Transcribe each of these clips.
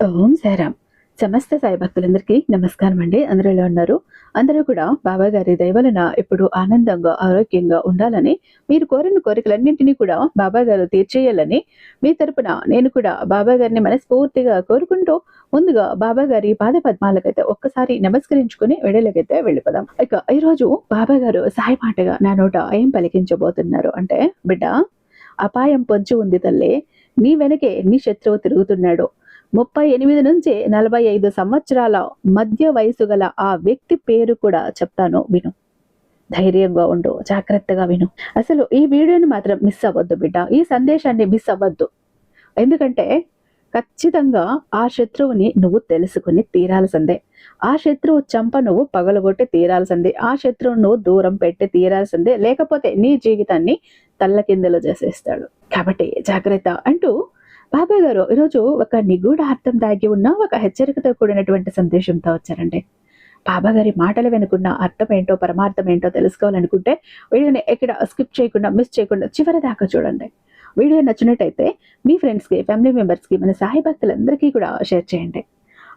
ఓం సాయిరామ్ సమస్త సాయి భక్తులందరికీ నమస్కారం అండి. అందరూ ఎలా ఉన్నారు? అందరూ కూడా బాబా గారి దయవలన ఇప్పుడు ఆనందంగా ఆరోగ్యంగా ఉండాలని మీరు కోరిన కోరికలన్నింటినీ కూడా బాబా గారు తీర్చేయాలని మీ తరపున నేను కూడా బాబా గారిని మనస్ఫూర్తిగా కోరుకుంటూ ముందుగా బాబా గారి పాద పద్మాలకైతే ఒక్కసారి నమస్కరించుకుని వెడలకైతే వెళ్ళిపోదాం. ఇక ఈ రోజు బాబా గారు సాయి మాటగా నా నోట ఏం పలికించబోతున్నారు అంటే బిడ్డ అపాయం పొంచి ఉంది తల్లి. నీ వెనకే నీ శత్రువు తిరుగుతున్నాడు. ముప్పై ఎనిమిది నుంచి నలభై ఐదు సంవత్సరాల మధ్య వయసు గల ఆ వ్యక్తి పేరు కూడా చెప్తాను విను. ధైర్యంగా ఉండు జాగ్రత్తగా విను. అసలు ఈ వీడియోని మాత్రం మిస్ అవ్వద్దు బిడ్డ ఈ సందేశాన్ని మిస్ అవ్వద్దు. ఎందుకంటే ఖచ్చితంగా ఆ శత్రువుని నువ్వు తెలుసుకుని తీరాల్సిందే. ఆ శత్రువు చంప నువ్వు పగలగొట్టి తీరాల్సిందే. ఆ శత్రువును నువ్వు దూరం పెట్టి తీరాల్సిందే. లేకపోతే నీ జీవితాన్ని తల్లకిందలు చేసేస్తాడు. కాబట్టి జాగ్రత్త అంటూ బాబాయ్ గారు ఈరోజు ఒక నిగూఢ అర్థం దాగి ఉన్న ఒక హెచ్చరికతో కూడినటువంటి సందేశంతో వచ్చారండి. బాబా గారి మాటలు వెనుకున్న అర్థం ఏంటో పరమార్థం ఏంటో తెలుసుకోవాలనుకుంటే వీడియోని ఎక్కడ స్కిప్ చేయకుండా మిస్ చేయకుండా చివరి దాకా చూడండి. వీడియో నచ్చినట్టయితే మీ ఫ్రెండ్స్కి ఫ్యామిలీ మెంబర్స్కి మన సాయి భక్తులందరికీ కూడా షేర్ చేయండి.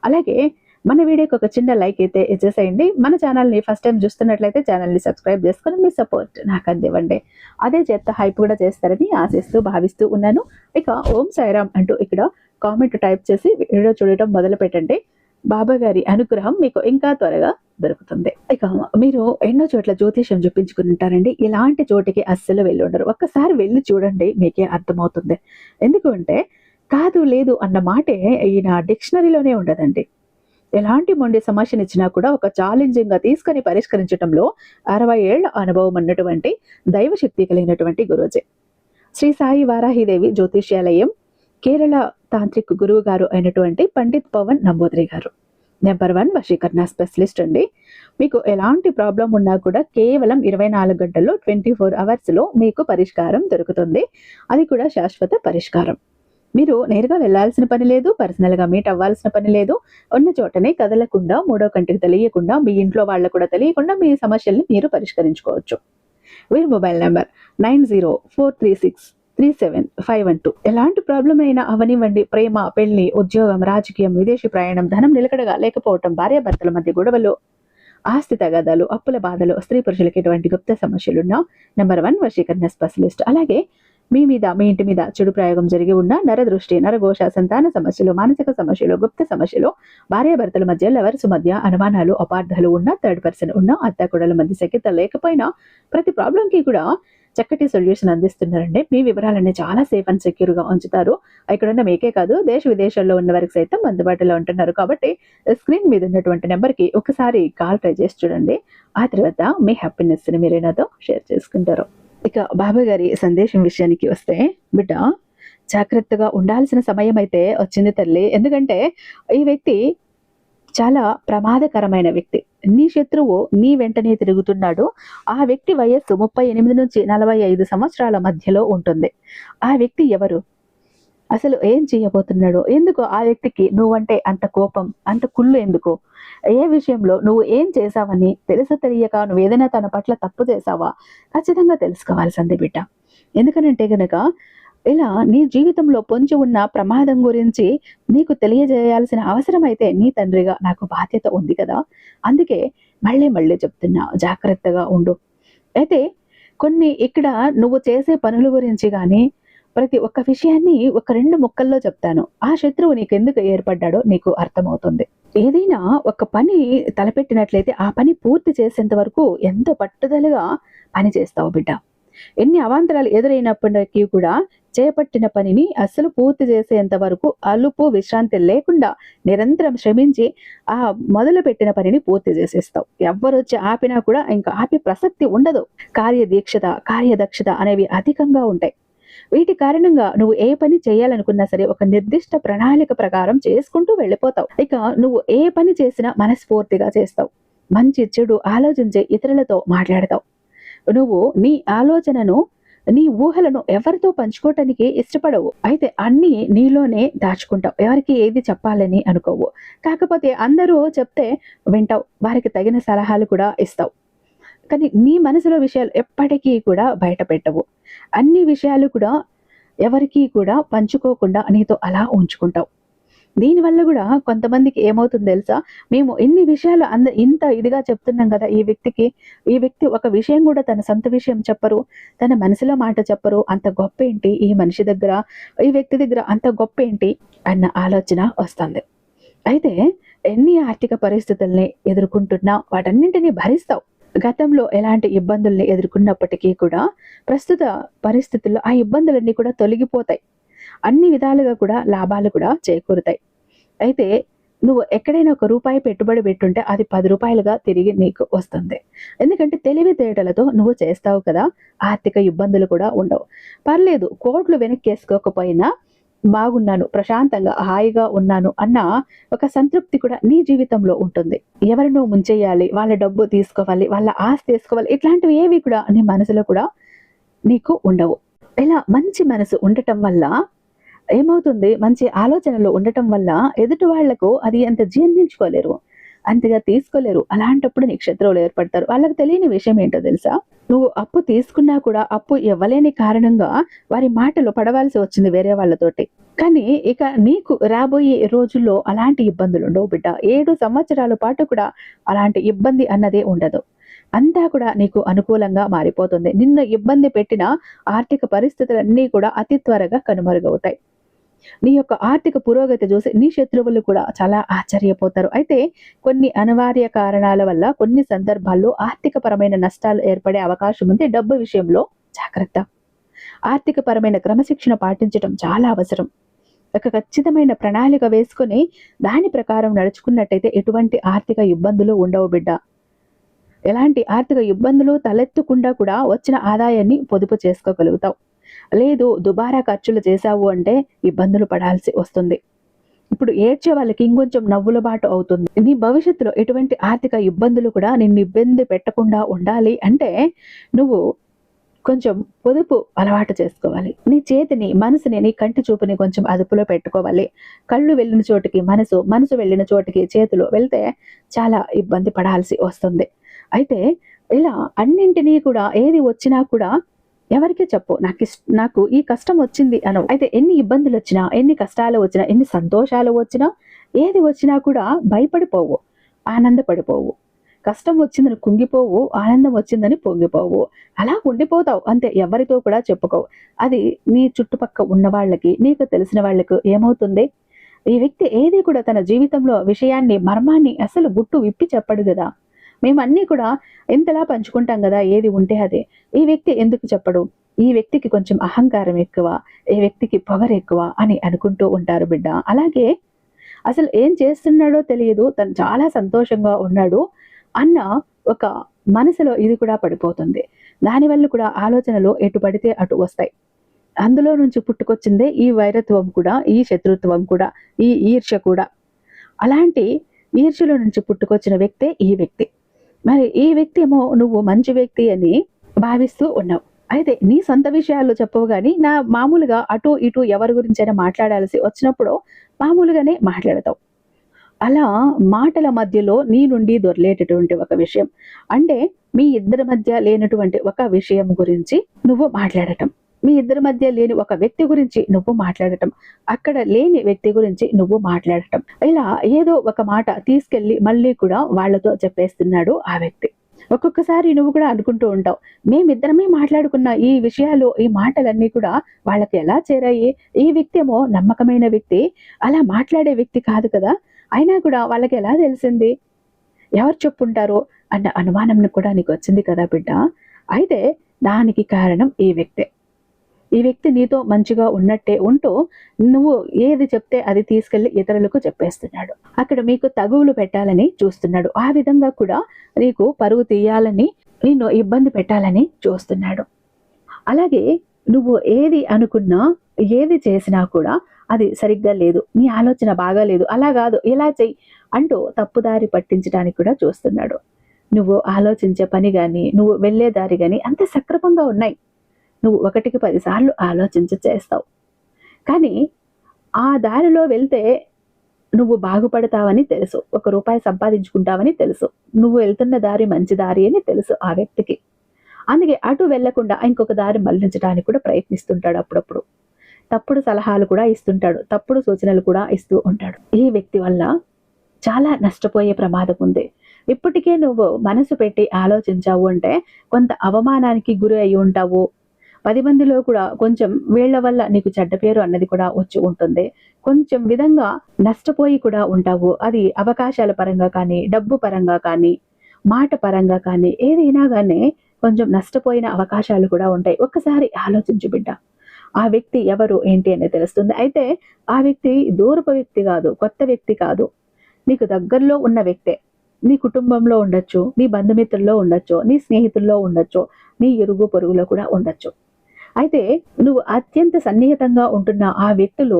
అలాగే మన వీడియోకి ఒక చిన్న లైక్ అయితే ఇచ్చేసేయండి. మన ఛానల్ని ఫస్ట్ టైం చూస్తున్నట్లయితే ఛానల్ని సబ్స్క్రైబ్ చేసుకొని మీ సపోర్ట్ నాకు అందివ్వండి. అదే చేత హైప్ కూడా చేస్తారని ఆశిస్తూ భావిస్తూ ఉన్నాను. ఇక ఓం సాయిరామ్ అంటూ ఇక్కడ కామెంట్ టైప్ చేసి వీడియో చూడటం మొదలు పెట్టండి బాబా గారి అనుగ్రహం మీకు ఇంకా త్వరగా దొరుకుతుంది. ఇక మీరు ఎన్నో చోట్ల జ్యోతిషం చూపించుకుని ఉంటారండి. ఇలాంటి చోటికి అస్సలు వెళ్ళి ఉండరు. ఒక్కసారి వెళ్ళి చూడండి మీకే అర్థమవుతుంది. ఎందుకంటే కాదు లేదు అన్న మాటే ఈయన డిక్షనరీలోనే ఉండదండి. ఎలాంటి మొండి సమస్యను ఇచ్చినా కూడా ఒక ఛాలెంజింగ్గా తీసుకొని పరిష్కరించడంలో అరవై ఏళ్ళ అనుభవం ఉన్నటువంటి దైవశక్తి కలిగినటువంటి గురూజీ. శ్రీ సాయి వారాహిదేవి జ్యోతిష్యాలయం కేరళ తాంత్రిక్ గురువు గారు అయినటువంటి పండిత్ పవన్ నంబూద్రి గారు. నెంబర్ వన్ వశీకరణ స్పెషలిస్ట్ అండి. మీకు ఎలాంటి ప్రాబ్లం ఉన్నా కూడా కేవలం ఇరవై నాలుగు గంటల్లో ట్వంటీ ఫోర్ అవర్స్లో మీకు పరిష్కారం దొరుకుతుంది. అది కూడా శాశ్వత పరిష్కారం. మీరు నేరుగా వెళ్ళాల్సిన పని లేదు పర్సనల్గా మీట్ అవ్వాల్సిన పని లేదు. ఉన్న చోటనే కదలకుండా మూడో కంటికి తెలియకుండా మీ ఇంట్లో వాళ్ళకు కూడా తెలియకుండా మీ సమస్యల్ని మీరు పరిష్కరించుకోవచ్చు. వీరి mobile number nine zero four three six three seven five one two. ఎలాంటి ప్రాబ్లం అయినా అవనివ్వండి. ప్రేమ పెళ్ళి ఉద్యోగం రాజకీయం విదేశీ ప్రయాణం ధనం నిలకడగా లేకపోవటం భార్యాభర్తల మధ్య గొడవలు ఆస్తి తగాదాలు అప్పుల బాధలు స్త్రీ పురుషులకి ఎటువంటి గుప్త సమస్యలున్నా నెంబర్ వన్ వశీకరణ స్పెషలిస్ట్. అలాగే మీ మీద మీ ఇంటి మీద చెడు ప్రయోగం జరిగి ఉన్న నరదృష్టి నరఘోష సంతాన సమస్యలు మానసిక సమస్యలు గుప్త సమస్యలు భార్యాభర్తల మధ్య లవర్స్ మధ్య అనుమానాలు అపార్థాలు ఉన్న థర్డ్ పర్సన్ ఉన్న అత్తాకూడల మధ్య సఖ్యత లేకపోయినా ప్రతి ప్రాబ్లంకి కూడా చక్కటి సొల్యూషన్ అందిస్తున్నారండి. మీ వివరాలన్నీ చాలా సేఫ్ అండ్ సెక్యూర్గా ఉంచుతారు. ఇక్కడ ఉన్న మీకే కాదు దేశ విదేశాల్లో ఉన్న వారికి సైతం అందుబాటులో ఉంటున్నారు. కాబట్టి స్క్రీన్ మీద ఉన్నటువంటి నెంబర్కి ఒకసారి కాల్ ట్రై చేసి చూడండి. ఆ తర్వాత మీ హ్యాపీనెస్ని మీరు నాతో షేర్ చేసుకుంటారు. ఇక బాబాయ్ గారి సందేశం విషయానికి వస్తే బిడ్డ జాగ్రత్తగా ఉండాల్సిన సమయం అయితే వచ్చింది తల్లి. ఎందుకంటే ఈ వ్యక్తి చాలా ప్రమాదకరమైన వ్యక్తి. నీ శత్రువు నీ వెంటనే తిరుగుతున్నాడు. ఆ వ్యక్తి వయస్సు ముప్పై ఎనిమిది నుంచి నలభై ఐదు సంవత్సరాల మధ్యలో ఉంటుంది. ఆ వ్యక్తి ఎవరు? అసలు ఏం చేయబోతున్నాడు? ఎందుకు ఆ వ్యక్తికి నువ్వంటే అంత కోపం అంత కుళ్ళు ఎందుకు? ఏ విషయంలో నువ్వు ఏం చేసావని తెలుసు తెలియక నువ్వు ఏదైనా తన పట్ల తప్పు చేసావా ఖచ్చితంగా తెలుసుకోవాల్సింది బిడ్డ. ఎందుకనంటే గనక ఇలా నీ జీవితంలో పొంచి ఉన్న ప్రమాదం గురించి నీకు తెలియజేయాల్సిన అవసరం అయితే నీ తండ్రిగా నాకు బాధ్యత ఉంది కదా. అందుకే మళ్ళీ మళ్ళీ చెప్తున్నా జాగ్రత్తగా ఉండు. అయితే కొన్ని ఇక్కడ నువ్వు చేసే పనుల గురించి కానీ ప్రతి ఒక్క విషయాన్ని ఒక రెండు ముక్కల్లో చెప్తాను. ఆ శత్రువు నీకు ఎందుకు ఏర్పడ్డాడో నీకు అర్థమవుతుంది. ఏదైనా ఒక పని తలపెట్టినట్లయితే ఆ పని పూర్తి చేసేంత వరకు ఎంతో పట్టుదలగా పని చేస్తావు బిడ్డ? ఎన్ని అవాంతరాలు ఎదురైనప్పటికీ కూడా చేపట్టిన పనిని అస్సలు పూర్తి చేసేంత వరకు అలుపు విశ్రాంతి లేకుండా నిరంతరం శ్రమించి ఆ మొదలు పెట్టిన పనిని పూర్తి చేసేస్తావు. ఎవ్వరు వచ్చి ఆపినా కూడా ఇంకా ఆపే ప్రసక్తి ఉండదు. కార్యదీక్షత కార్యదక్షత అనేవి అధికంగా ఉంటాయి. వీటి కారణంగా నువ్వు ఏ పని చేయాలనుకున్నా సరే ఒక నిర్దిష్ట ప్రణాళిక ప్రకారం చేసుకుంటూ వెళ్ళిపోతావు. ఇక నువ్వు ఏ పని చేసినా మనస్ఫూర్తిగా చేస్తావు. మంచి చెడు ఆలోచించే ఇతరులతో మాట్లాడతావు. నువ్వు నీ ఆలోచనను నీ ఊహలను ఎవరితో పంచుకోవటానికి ఇష్టపడవు. అయితే అన్ని నీలోనే దాచుకుంటావు. ఎవరికి ఏది చెప్పాలని అనుకోవు. కాకపోతే అందరూ చెప్తే వింటావు. వారికి తగిన సలహాలు కూడా ఇస్తావు. కానీ నీ మనసులో విషయాలు ఎప్పటికీ కూడా బయట పెట్టవు అన్ని విషయాలు కూడా ఎవరికీ కూడా పంచుకోకుండా నీతో అలా ఉంచుకుంటావు. దీనివల్ల కూడా కొంతమందికి ఏమవుతుంది తెలుసా? మేము ఇన్ని విషయాలు అంద ఇంత ఇదిగా చెప్తున్నాం కదా ఈ వ్యక్తికి ఈ వ్యక్తి ఒక విషయం కూడా తన సొంత విషయం చెప్పరు తన మనసులో మాట చెప్పరు అంత గొప్ప ఏంటి ఈ మనిషి దగ్గర ఈ వ్యక్తి దగ్గర అంత గొప్ప ఏంటి అన్న ఆలోచన వస్తుంది. అయితే ఎన్ని ఆర్థిక పరిస్థితుల్ని ఎదుర్కొంటున్నా వాటన్నింటినీ భరిస్తావు. గతంలో ఎలాంటి ఇబ్బందుల్ని ఎదుర్కొన్నప్పటికీ కూడా ప్రస్తుత పరిస్థితుల్లో ఆ ఇబ్బందులన్నీ కూడా తొలగిపోతాయి. అన్ని విధాలుగా కూడా లాభాలు కూడా చేకూరుతాయి. అయితే నువ్వు ఎక్కడైనా ఒక రూపాయి పెట్టుబడి పెట్టుంటే అది పది రూపాయలుగా తిరిగి నీకు వస్తుంది. ఎందుకంటే తెలివితేటలతో నువ్వు చేస్తావు కదా ఆర్థిక ఇబ్బందులు కూడా ఉండవు. పర్లేదు కోట్లు వెనక్కేసుకోకపోయినా బాగున్నాను ప్రశాంతంగా హాయిగా ఉన్నాను అన్న ఒక సంతృప్తి కూడా నీ జీవితంలో ఉంటుంది. ఎవరినో ముంచేయాలి వాళ్ళ డబ్బు తీసుకోవాలి వాళ్ళ ఆస్తి తీసుకోవాలి ఇట్లాంటివి ఏవి కూడా నీ మనసులో కూడా నీకు ఉండవు. ఇలా మంచి మనసు ఉండటం వల్ల ఏమవుతుంది? మంచి ఆలోచనలు ఉండటం వల్ల ఎదుటి వాళ్ళకు అది అంత జీర్ణించుకోలేరు. అంతగా తీసుకోలేరు. అలాంటప్పుడు నీకు ఏర్పడతారు. వాళ్ళకి తెలియని విషయం ఏంటో తెలుసా? నువ్వు అప్పు తీసుకున్నా కూడా అప్పు ఇవ్వలేని కారణంగా వారి మాటలు పడవలసి వచ్చింది వేరే వాళ్ళతోటి. కానీ ఇక నీకు రాబోయే రోజుల్లో అలాంటి ఇబ్బందులు ఉండవు బిడ్డ. ఏడు సంవత్సరాల పాటు కూడా అలాంటి ఇబ్బంది అన్నదే ఉండదు. అంతా కూడా నీకు అనుకూలంగా మారిపోతుంది. నిన్ను ఇబ్బంది పెట్టిన ఆర్థిక పరిస్థితులన్నీ కూడా అతి త్వరగా కనుమరుగవుతాయి. నీ యొక్క ఆర్థిక పురోగతి చూసి నీ శత్రువులు కూడా చాలా ఆశ్చర్యపోతారు. అయితే కొన్ని అనివార్య కారణాల వల్ల కొన్ని సందర్భాల్లో ఆర్థికపరమైన నష్టాలు ఏర్పడే అవకాశం ఉంది. డబ్బు విషయంలో జాగ్రత్త. ఆర్థికపరమైన క్రమశిక్షణ పాటించడం చాలా అవసరం. ఒక ఖచ్చితమైన ప్రణాళిక వేసుకుని దాని ప్రకారం నడుచుకున్నట్టయితే ఎటువంటి ఆర్థిక ఇబ్బందులు ఉండవు బిడ్డ. ఎలాంటి ఆర్థిక ఇబ్బందులు తలెత్తకుండా కూడా వచ్చిన ఆదాయాన్ని పొదుపు చేసుకోగలుగుతావు. లేదు దుబారా ఖర్చులు చేశావు అంటే ఇబ్బందులు పడాల్సి వస్తుంది. ఇప్పుడు ఏడ్చే వాళ్ళకి ఇంకొంచెం నవ్వుల బాటు అవుతుంది. నీ భవిష్యత్తులో ఎటువంటి ఆర్థిక ఇబ్బందులు కూడా నిన్ను ఇబ్బంది పెట్టకుండా ఉండాలి అంటే నువ్వు కొంచెం పొదుపు అలవాటు చేసుకోవాలి. నీ చేతిని మనసుని నీ కంటి చూపుని కొంచెం అదుపులో పెట్టుకోవాలి. కళ్ళు వెళ్ళిన చోటికి మనసు మనసు వెళ్ళిన చోటికి చేతులు వెళ్తే చాలా ఇబ్బంది పడాల్సి వస్తుంది. అయితే ఇలా అన్నింటినీ కూడా ఏది వచ్చినా కూడా ఎవరికి చెప్పు. నాకు నాకు ఈ కష్టం వచ్చింది అను. అయితే ఎన్ని ఇబ్బందులు వచ్చినా ఎన్ని కష్టాలు వచ్చినా ఎన్ని సంతోషాలు వచ్చినా ఏది వచ్చినా కూడా భయపడిపోవు. ఆనందపడిపోవు. కష్టం వచ్చిందని కుంగిపోవు ఆనందం వచ్చిందని పొంగిపోవు. అలా ఉండిపోతావు. అంతే. ఎవరితో కూడా చెప్పుకోవు. అది నీ చుట్టుపక్క ఉన్న వాళ్ళకి నీకు తెలిసిన వాళ్ళకు ఏమవుతుంది? ఈ వ్యక్తి ఏది కూడా తన జీవితంలో విషయాన్ని మర్మాన్ని అసలు గుట్టు విప్పి చెప్పడు కదా. మేమన్నీ కూడా ఎంతలా పంచుకుంటాం కదా ఏది ఉంటే అదే. ఈ వ్యక్తి ఎందుకు చెప్పడు? ఈ వ్యక్తికి కొంచెం అహంకారం ఎక్కువ ఈ వ్యక్తికి పొగరు ఎక్కువ అని అనుకుంటూ ఉంటారు బిడ్డ. అలాగే అసలు ఏం చేస్తున్నాడో తెలియదు తను చాలా సంతోషంగా ఉన్నాడు అన్న ఒక మనసులో ఇది కూడా పడిపోతుంది. దానివల్ల కూడా ఆలోచనలు ఎటు పడితే అటు వస్తాయి. అందులో నుంచి పుట్టుకొచ్చిందే ఈ వైరత్వం కూడా ఈ శత్రుత్వం కూడా ఈ ఈర్ష్య కూడా. అలాంటి ఈర్ష్యలో నుంచి పుట్టుకొచ్చిన వ్యక్తే ఈ వ్యక్తి. మరి ఈ వ్యక్తి ఏమో నువ్వు మంచి వ్యక్తి అని భావిస్తూ ఉన్నావు. అయితే నీ సొంత విషయాల్లో చెప్పవు కానీ నా మామూలుగా అటు ఇటు ఎవరి గురించైనా మాట్లాడాల్సి వచ్చినప్పుడు మామూలుగానే మాట్లాడతావు. అలా మాటల మధ్యలో నీ నుండి దొరలేటటువంటి ఒక విషయం. అంటే మీ ఇద్దరి మధ్య లేనటువంటి ఒక విషయం గురించి నువ్వు మాట్లాడటం. మీ ఇద్దరి మధ్య లేని ఒక వ్యక్తి గురించి నువ్వు మాట్లాడటం. అక్కడ లేని వ్యక్తి గురించి నువ్వు మాట్లాడటం. ఇలా ఏదో ఒక మాట తీసుకెళ్ళి మళ్ళీ కూడా వాళ్ళతో చెప్పేస్తున్నాడు ఆ వ్యక్తి. ఒక్కొక్కసారి నువ్వు కూడా అనుకుంటూ ఉంటావు మేమిద్దరమే మాట్లాడుకున్న ఈ విషయాలు ఈ మాటలన్నీ కూడా వాళ్ళకి ఎలా చేరాయి? ఈ వ్యక్తి ఏమో నమ్మకమైన వ్యక్తి అలా మాట్లాడే వ్యక్తి కాదు కదా. అయినా కూడా వాళ్ళకి ఎలా తెలిసింది? ఎవరు చెప్పుంటారు అన్న అనుమానం కూడా నీకు వచ్చింది కదా బిడ్డ? అయితే దానికి కారణం ఈ వ్యక్తే. ఈ వ్యక్తి నీతో మంచిగా ఉన్నట్టే ఉంటూ నువ్వు ఏది చెప్తే అది తీసుకెళ్ళి ఇతరులకు చెప్పేస్తున్నాడు. అక్కడ మీకు తగువులు పెట్టాలని చూస్తున్నాడు. ఆ విధంగా కూడా నీకు పరుగు తీయాలని నిన్ను ఇబ్బంది పెట్టాలని చూస్తున్నాడు. అలాగే నువ్వు ఏది అనుకున్నా ఏది చేసినా కూడా అది సరిగ్గా లేదు. నీ ఆలోచన బాగా లేదు. అలా కాదు. ఇలా చెయ్యి అంటూ తప్పుదారి పట్టించడానికి కూడా చూస్తున్నాడు. నువ్వు ఆలోచించే పని కానీ నువ్వు వెళ్ళే దారి కానీ అంత సక్రమంగా ఉన్నాయి. నువ్వు ఒకటికి పదిసార్లు ఆలోచించి చేస్తావు. కానీ ఆ దారిలో వెళ్తే నువ్వు బాగుపడతావని తెలుసు. ఒక రూపాయి సంపాదించుకుంటావని తెలుసు. నువ్వు వెళ్తున్న దారి మంచి దారి అని తెలుసు ఆ వ్యక్తికి. అందుకే అటు వెళ్ళకుండా ఇంకొక దారి మళ్ళించడానికి కూడా ప్రయత్నిస్తుంటాడు అప్పుడప్పుడు. తప్పుడు సలహాలు కూడా ఇస్తుంటాడు. తప్పుడు సూచనలు కూడా ఇస్తూ ఉంటాడు. ఈ వ్యక్తి వల్ల చాలా నష్టపోయే ప్రమాదం ఉంది. ఇప్పటికే నువ్వు మనసు పెట్టి ఆలోచించావు అంటే కొంత అవమానానికి గురి అయి ఉంటావు. పది మందిలో కూడా కొంచెం వీళ్ళ వల్ల నీకు చెడ్డ పేరు అన్నది కూడా వచ్చి ఉంటుంది. కొంచెం విధంగా నష్టపోయి కూడా ఉంటావు. అది అవకాశాల పరంగా కానీ డబ్బు పరంగా కానీ మాట పరంగా కానీ ఏదైనా కానీ కొంచెం నష్టపోయిన అవకాశాలు కూడా ఉంటాయి. ఒక్కసారి ఆలోచించు బిడ్డ. ఆ వ్యక్తి ఎవరు ఏంటి అనేది తెలుస్తుంది. అయితే ఆ వ్యక్తి దూరపు వ్యక్తి కాదు కొత్త వ్యక్తి కాదు. నీకు దగ్గరలో ఉన్న వ్యక్తే. నీ కుటుంబంలో ఉండొచ్చు నీ బంధుమిత్రుల్లో ఉండొచ్చు నీ స్నేహితుల్లో ఉండొచ్చు నీ ఇరుగు పొరుగులో కూడా ఉండొచ్చు. అయితే నువ్వు అత్యంత సన్నిహితంగా ఉంటున్న ఆ వ్యక్తులు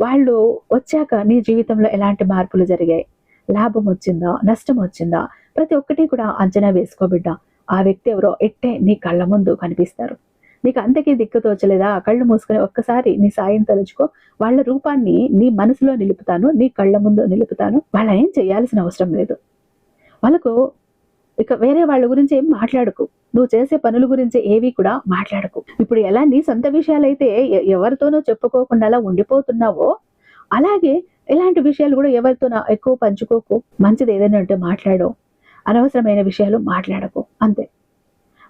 వాళ్ళు వచ్చాక నీ జీవితంలో ఎలాంటి మార్పులు జరిగాయి? లాభం వచ్చిందా? నష్టం వచ్చిందా? ప్రతి ఒక్కటి కూడా అంచనా వేసుకోబిడ్డా ఆ వ్యక్తి ఎవరో ఎట్టే నీ కళ్ళ ముందు కనిపిస్తారు. నీకు అంతకీ దిక్కు తోచలేదా? కళ్ళు మూసుకొని ఒక్కసారి నీ సాయం తలుచుకో. వాళ్ళ రూపాన్ని నీ మనసులో నిలుపుతాను నీ కళ్ళ ముందు నిలుపుతాను. వాళ్ళ ఏం చేయాల్సిన అవసరం లేదు. వాళ్ళకు ఇక వేరే వాళ్ళ గురించి ఏం మాట్లాడకు. నువ్వు చేసే పనుల గురించి ఏవి కూడా మాట్లాడకు. ఇప్పుడు ఎలా నీ సొంత విషయాలైతే ఎవరితోనో చెప్పుకోకుండా అలా ఉండిపోతున్నావో అలాగే ఇలాంటి విషయాలు కూడా ఎవరితోనో ఎక్కువ పంచుకోకు. మంచిది ఏదైనా ఉంటే మాట్లాడు. అనవసరమైన విషయాలు మాట్లాడకు. అంతే.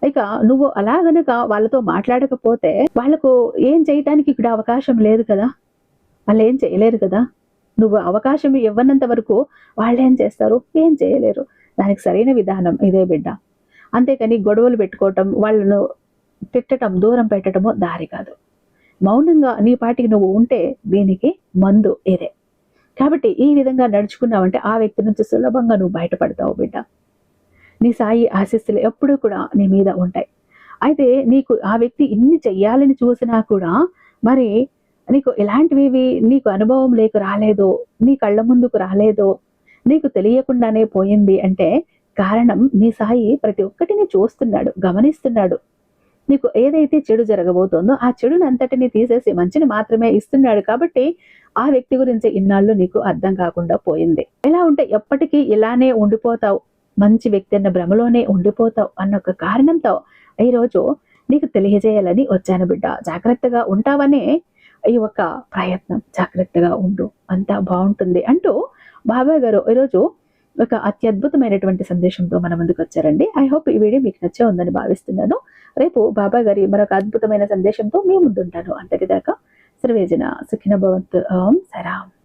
ఇక నువ్వు అలా గనుక వాళ్ళతో మాట్లాడకపోతే వాళ్ళకు ఏం చేయటానికి ఇక్కడ అవకాశం లేదు కదా. వాళ్ళు ఏం చేయలేరు కదా. నువ్వు అవకాశం ఇవ్వనంత వరకు వాళ్ళు ఏం చేస్తారు? ఏం చేయలేరు. దానికి సరైన విధానం ఇదే బిడ్డ. అంతేకాని గొడవలు పెట్టుకోవటం వాళ్ళను తిట్టడం దూరం పెట్టడమో దారి కాదు. మౌనంగా నీ పాటికి నువ్వు ఉంటే దీనికి మందు ఇదే. కాబట్టి ఈ విధంగా నడుచుకున్నావంటే ఆ వ్యక్తి నుంచి సులభంగా నువ్వు బయటపడతావు బిడ్డ. నీ సాయి ఆశీస్సులు ఎప్పుడూ కూడా నీ మీద ఉంటాయి. అయితే నీకు ఆ వ్యక్తి ఇన్ని చెయ్యాలని చూసినా కూడా మరి నీకు ఇలాంటివి నీకు అనుభవం లేక రాలేదో నీ కళ్ళ ముందుకు రాలేదో నీకు తెలియకుండానే పోయింది అంటే కారణం నీ సాయి ప్రతి ఒక్కటిని చూస్తున్నాడు గమనిస్తున్నాడు. నీకు ఏదైతే చెడు జరగబోతోందో ఆ చెడుని అంతటిని తీసేసి మంచిని మాత్రమే ఇస్తున్నాడు కాబట్టి ఆ వ్యక్తి గురించి ఇన్నాళ్ళు నీకు అర్థం కాకుండా పోయింది. ఎలా ఉంటే ఎప్పటికీ ఇలానే ఉండిపోతావు మంచి వ్యక్తి అన్న భ్రమలోనే ఉండిపోతావు అన్న ఒక కారణంతో ఈరోజు నీకు తెలియజేయాలని వచ్చాను బిడ్డ. జాగ్రత్తగా ఉంటావనే ఈ ఒక ప్రయత్నం. జాగ్రత్తగా ఉండు. అంతా బాగుంటుంది అంటూ బాబాయ్ గారు ఈరోజు ఒక అత్యద్భుతమైనటువంటి సందేశంతో మన ముందుకు వచ్చారండి. ఐ హోప్ ఈ వీడియో మీకు నచ్చే ఉందని భావిస్తున్నాను. రేపు బాబా గారి మరొక అద్భుతమైన సందేశంతో మీ ముందుంటాను. అంతటిదాకా సర్వేజన సుఖిన భవంతు. ఓం సరాం.